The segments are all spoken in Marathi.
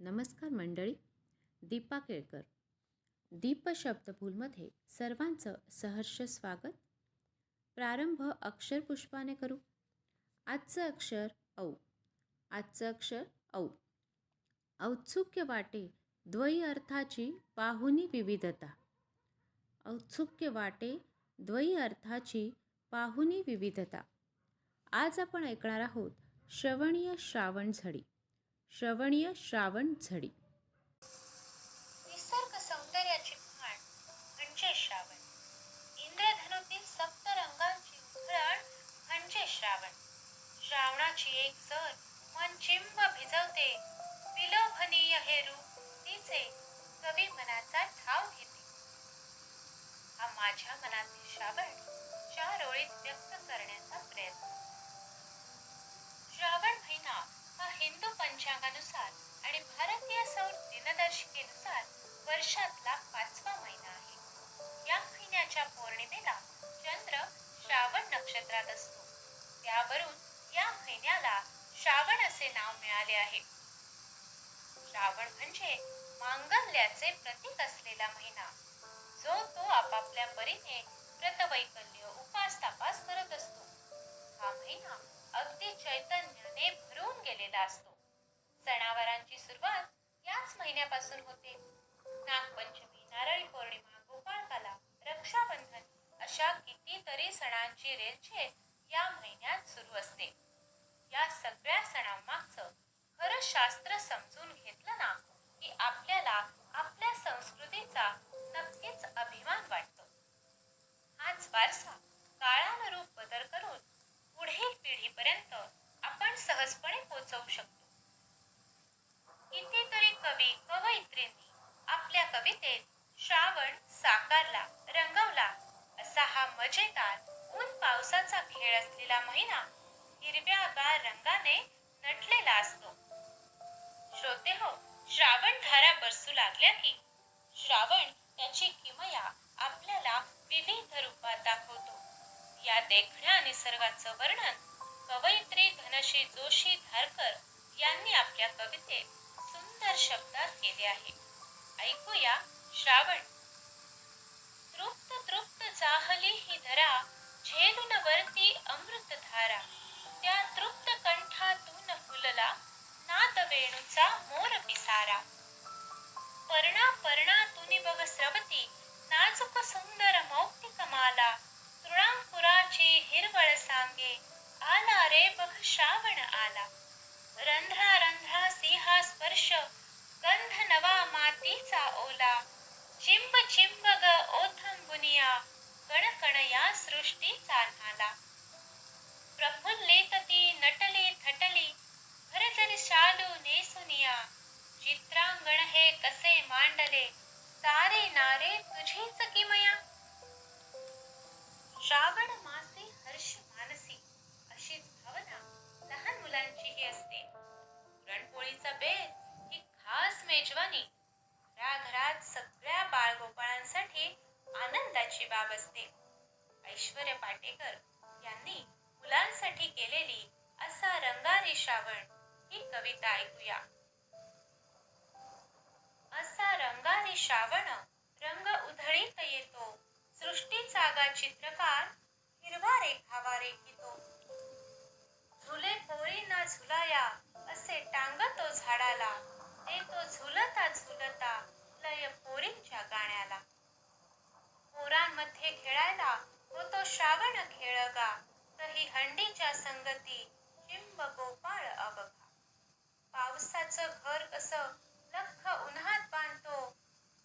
नमस्कार मंडळी दीपा केळकर. दीप शब्दभूलमध्ये सर्वांचं सहर्ष स्वागत. प्रारंभ अक्षरपुष्पाने करू. आजचं अक्षर औ. आजचं अक्षर औ. औत्सुक्य वाटे द्वयी अर्थाची पाहुनी विविधता. औत्सुक्य वाटे द्वयी अर्थाची पाहुनी विविधता. आज आपण ऐकणार आहोत श्रवणीय श्रावण झडी. श्रवणीय श्रावण झडी. निसर्ग सौंदर्याची म्हण म्हणजे श्रावण. इंद्रधनुतील सप्त रंगांची उधळण म्हणजे श्रावण. श्रावणाची एक जर मन चिंब भिजवते विलोभनीय हे रूप तिचे कवी मनाचा ठाव घेते. हा माझ्या मनातील श्रावण चार ओळीत व्यक्त करण्याचा प्रयत्न. श्रावण महिना हा हिंदू पंचांगानुसार आणि भारतीय सौर दिनदर्शिकेनुसार वर्षातला पाचवा महिना आहे. या महिन्याच्या पौर्णिमेला चंद्र श्रावण नक्षत्रात असतो. त्यावरून या महिन्याला श्रावण असे नाव मिळाले आहे. श्रावण म्हणजे मांगल्याचे प्रतीक असलेला महिना जो तो आपापल्या परीने व्रतवैकल्य उपास तपास करत असतो. हा महिना अगदी चैतन्य आनंदाने भरून गेलेला असतो. सणावारांची सुरुवात याच महिन्यापासून होते. नागपंचमी नारळी पौर्णिमा गोपाळकाला रक्षाबंधन अशा कितीतरी सणांची रेलचेल या महिन्यात सुरू असते. या सगळ्या सणांमागचं खरं शास्त्र समजून घेतलं ना की आपल्याला आपल्या संस्कृतीचा नक्कीच अभिमान वाटतो. हाच वारसा काळानुरूप बदल करून पुढील पिढीपर्यंत आपण सहजपणे पोचवू शकतो. कितीतरी कवी कवयित्रींनी आपल्या कवितेत श्रावण साकारला रंगवला असा हा मजेदार ऊन पावसाचा खेळ असलेला महिना हिरव्यागार रंगाने नटलेला असतो. श्रोते हो श्रावण धारा बरसू लागल्या की श्रावण त्याची किमया आपल्याला विविध रूपात दाखवतो. या देखण्या निसर्गाचं वर्णन कवयित्री धनश्री जोशी धारकर यांनी आपल्या कवितेत सुंदर शब्दात केले आहे. ऐकूया श्रावण. तृप्त तृप्त जाहली ही धरा झेलून वरती अमृत धारा. त्या तृप्त कंठातून फुलला नाद वेणूचा मोर पिसारा. पर्णा पर्णा तुनी बघ स्रवती नाजूक सुंदर मौक्तिक माला. तृणांकुराची हिरवळ सांगे आला. रंध्रा रंध्रा सिंहा स्पर्श गंध नवा मातीचा ओला. चिंब चिंब ग ओथंबुनिया कण कण या सृष्टीचा नाला प्रफुल्लित ती नटली थटली भरजरी शालू नेसुनिया. चित्रांगण हे कसे मांडले? सारे नारे तुझीच किमया श्रावण आनंदाची बाब असते ऐश्वर्य पाटेकर यांनी मुलांसाठी केलेली असा रंगारी श्रावण ही कविता ऐकूया. असा रंगारी श्रावण रंग उधळीत येतो. सृष्टीचा गा चित्रकार हिरवा रेखावा रेखितो. झुले कोरी ना झुलाया असे टा झाडाला ते तो झुलता झुलता लय पोरींच्या गाण्याला पोरांमध्ये खेळायला होतो श्रावण बघा तही हंडीच्या संगती चिंब गोपाळ अबघा. पावसाचं घर कसं लख उन्हात बांधतो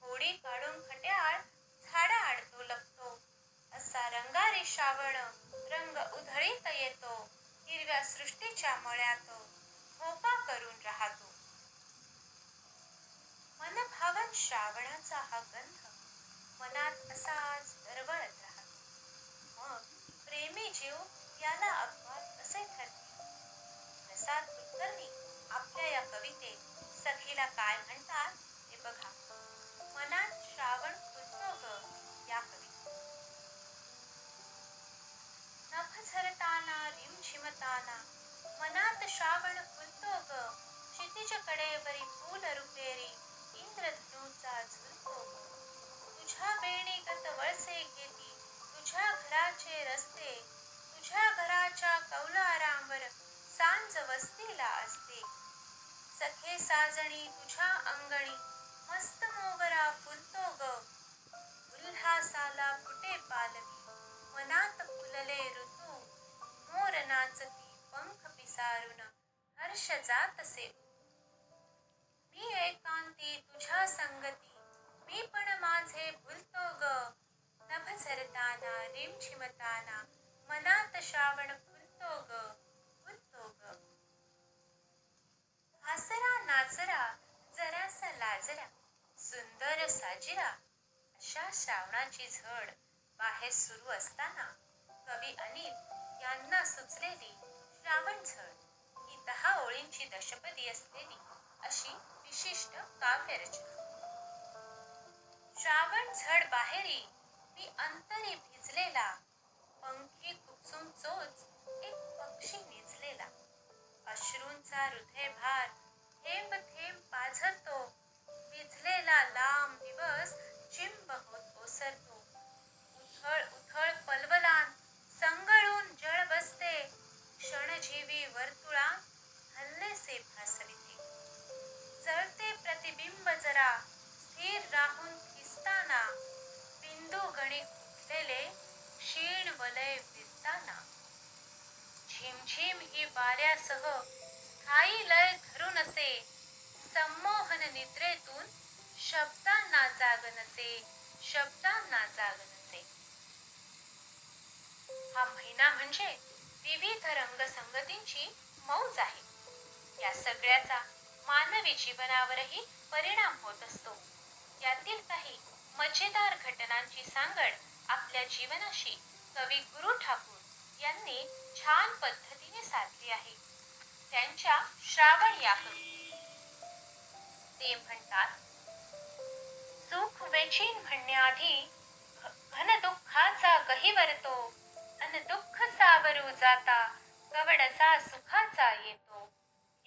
होडी काढून खट्याळ झाडा आडतो लपतो असा रंगारी श्रावण रंग उधळीत येतो हिरव्या सृष्टीच्या मळ्यात भोपा करून राहतो. मनभावन श्रावणाचा हा गंध मनात असाच दरवळत राहतो. प्रेमी जीव याला अपवाद असे ठरते. प्रसाद कुलकर्णी आपल्या या कवितेत सखीला काय म्हणतात ते बघा. मनात श्रावण फुलतो ग या कवितेत. नभ झरताना रिमझिमताना मनात श्रावण फुलतो ग क्षितिज कडेवरी फूल रुपेरी इंद्रधनुचा झुलतो. तुझ्या बेणीगत वळसे घेती तुझ्या घराचे रस्ते तुझ्या घराच्या कौलारांवर सांज वस्तीला असते. सखे साजणी तुझ्या अंगणी मस्त मोगरा फुलतो ग. उल्हासाला फुटे पालवी मनात फुलले ऋतू. मोर नाचती पंख पिसारून हर्ष जातसे. मी एकांती तुझ्या संगती मी पण माझे भुलतो ग नभ झरताना रिमझिमताना मनात श्रावण फुलतो ग फुलतो ग हसरा नाचरा जरासा लाजरा सुंदर साजिरा अशा श्रावणाची झड बाहेर सुरू असताना कवी अनिल यांना सुचलेली श्रावण झड ही दहा ओळींची दशपदी असलेली अशी विशिष्ट काव्यरचना. श्रावण झड बाहेरी मी अंतरी भिजलेला पंखी कुचून चोच एक पक्षी निजलेला. अश्रूंचा हृदय भार थेंब थेंब पाझरतो भिजलेला लांब दिवस चिंब ओसरतो उथळ उथळ पलवलान संगळून जळ बसते. क्षणजीवी वर्तुळा हल्लेसे भासविते. जळते प्रतिबिंब जरा स्थिर राहून खिसताना. बिंदू गणित उठलेले क्षीण वलय विरताना झिमझिम ही वाऱ्यासह स्थायी लय धरून असे. संमोहन निद्रेतून शब्दांना जाग नसे. शब्दांना जाग नसे हा महिना म्हणजे विविध रंगसंगतींची मौज आहे. या सगळ्याचा मानवी जीवनावरही परिणाम होत असतो. यातील काही मजेदार घटनांची सांगड आपल्या जीवनाशी कवी गुरु ठाकूर यांनी छान पद्धतीने साधली आहे. त्यांच्या श्रावण या कवितेत ते म्हणतात सुख वेचीन म्हणण्याआधी घन दुःखाचा गहिवरतो अन दुःख सावरू जाता कवडसा सुखाचा येतो.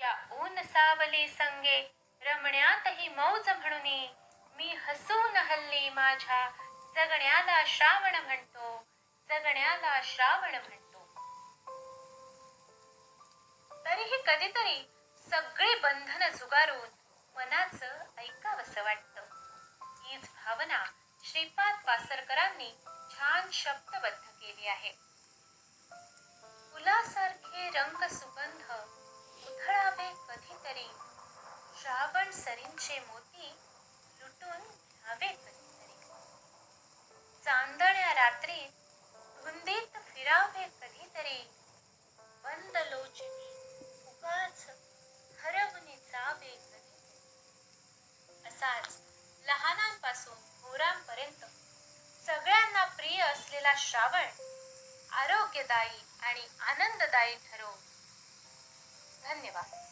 या ऊन सावली संगे रमण्यातही मौज म्हणून मी हसून हल्ली माझ्या जगण्याला श्रावण म्हणतो जगण्याला श्रावण म्हणतो. तरीही कधीतरी सगळी बंधन झुगारून मनाचं ऐकावंसं वाटतं. हीच भावना श्रीपाद वासरकरांनी छान शब्दबद्ध केली आहे. फुलासारखे रंग सुगंध उधळावे कधीतरी. श्रावण सरींचे मोती लुटून घ्यावे कधीतरी. चांदण्या रात्रीत धुंदीत फिरावे कधीतरी. बंद लोचनी उगाच असलेला श्रावण आरोग्यदायी आणि आनंददायी ठरो धन्यवाद.